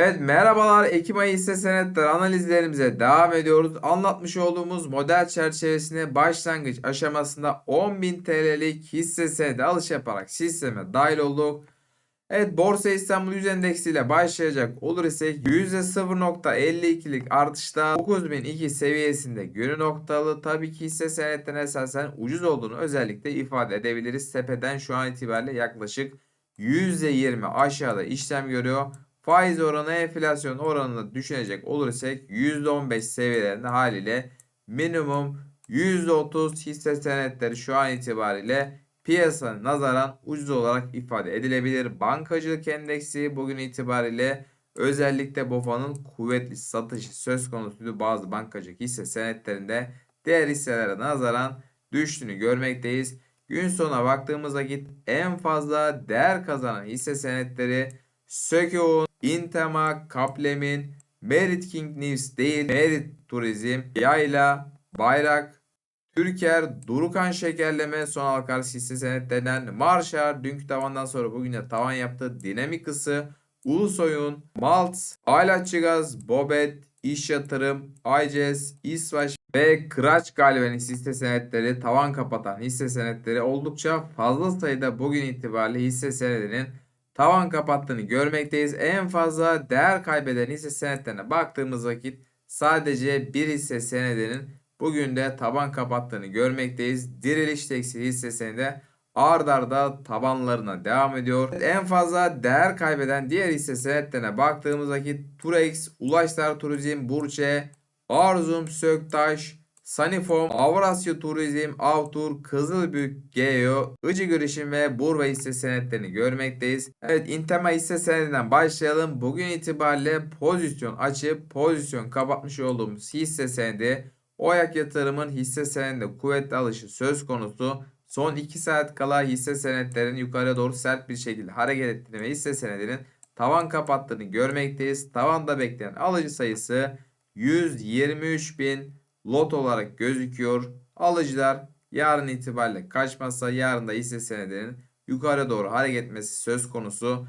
Evet merhabalar Ekim ayı hisse senetleri analizlerimize devam ediyoruz. Anlatmış olduğumuz model çerçevesinde başlangıç aşamasında 10.000 TL'lik hisse senedi alış yaparak sisteme dahil olduk. Evet Borsa İstanbul Yüz Endeksi ile başlayacak olur ise %0.52'lik artışta 9002 seviyesinde günü noktalı. Tabii ki hisse senetlerine esasen ucuz olduğunu özellikle ifade edebiliriz. Tepeden şu an itibariyle yaklaşık %20 aşağıda işlem görüyor. Faiz oranı enflasyon oranını düşünecek olursak %15 seviyelerinde haliyle minimum %30 hisse senetleri şu an itibariyle piyasa nazaran ucuz olarak ifade edilebilir. Bankacılık endeksi bugün itibariyle özellikle BOFA'nın kuvvetli satışı söz konusuydu. Bazı bankacılık hisse senetlerinde diğer hisselere nazaran düştüğünü görmekteyiz. Gün sonuna baktığımız vakit en fazla değer kazanan hisse senetleri Sökeoğun, Intema, Kaplem'in, Merit King News değil, Merit Turizm, Yayla, Bayrak, Türker, Durukan Şekerleme, son halka arz hisse senetlerinden Marşar, dünkü tavandan sonra bugün de tavan yaptı. Dinamik Isı, Ulusoy'un, Malt, Aylatçı Gaz, Bobet, İş Yatırım, ICES, İsvaç ve Kıraç Galiba'nın hisse senetleri tavan kapatan hisse senetleri oldukça fazla sayıda bugün itibariyle hisse senedinin tavan kapattığını görmekteyiz. En fazla değer kaybeden hisse senetlerine baktığımız vakit sadece bir hisse senedinin bugün de taban kapattığını görmekteyiz. Diriliş tekstil hisse senedi ard arda tabanlarına devam ediyor. En fazla değer kaybeden diğer hisse senetlerine baktığımız vakit Turex, Ulaşlar Turizm, Burçe, Arzum, Söktaş, Sanifom, Avrasya Turizm, Avtur, Kızılbük, Geo, Ici Girişim ve Burva hisse senetlerini görmekteyiz. Evet Intema hisse senedinden başlayalım. Bugün itibariyle pozisyon açıp pozisyon kapatmış olduğumuz hisse senedi Oyak Yatırım'ın hisse senedinde kuvvetli alışı söz konusu. Son 2 saat kala hisse senetlerinin yukarı doğru sert bir şekilde hareket ettiğini ve hisse senedinin tavan kapattığını görmekteyiz. Tavanda bekleyen alıcı sayısı 123 bin lot olarak gözüküyor. Alıcılar yarın itibariyle kaçmazsa yarın da hisse senedinin yukarı doğru hareket etmesi söz konusu.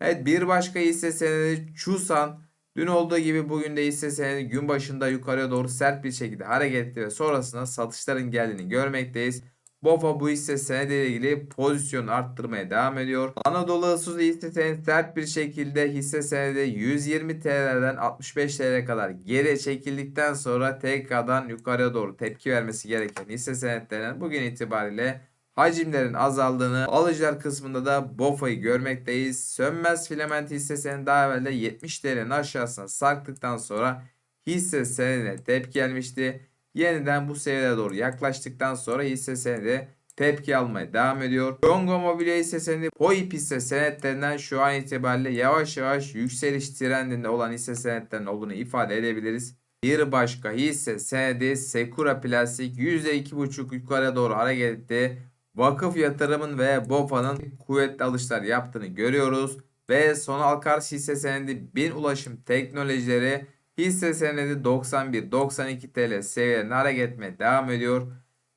Evet bir başka hisse senedi Çusan dün olduğu gibi bugün de hisse senedi gün başında yukarıya doğru sert bir şekilde hareket etti ve sonrasında satışların geldiğini görmekteyiz. BOFA bu hisse senediyle ilgili pozisyon arttırmaya devam ediyor. Anadolu Isuzu hisse senedi sert bir şekilde hisse senedi 120 TL'den 65 TL'ye kadar geri çekildikten sonra tekrardan yukarıya doğru tepki vermesi gereken hisse senetlerinin bugün itibariyle hacimlerin azaldığını alıcılar kısmında da BOFA'yı görmekteyiz. Sönmez filament hisse senedi daha evvel de 70 TL'nin aşağısına sarktıktan sonra hisse senedine tepki gelmişti. Yeniden bu seviyelere doğru yaklaştıktan sonra hisse senedi tepki almaya devam ediyor. Congo Mobilya hisse senedi POIP hisse senetlerinden şu an itibariyle yavaş yavaş yükseliş trendinde olan hisse senetlerinin olduğunu ifade edebiliriz. Bir başka hisse senedi Sekura Plastik %2,5 yukarı doğru hareket etti. Vakıf yatırımın ve BOFA'nın kuvvetli alışlar yaptığını görüyoruz. Ve son halka hisse senedi bin ulaşım teknolojileri Hisse senedi 91-92 TL seviyelerine hareket etmeye devam ediyor.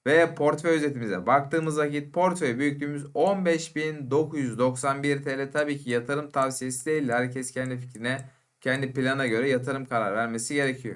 Ve portföy özetimize baktığımız vakit portföy büyüklüğümüz 15.991 TL. Tabii ki yatırım tavsiyesi değil. Herkes kendi fikrine, kendi plana göre yatırım karar vermesi gerekiyor.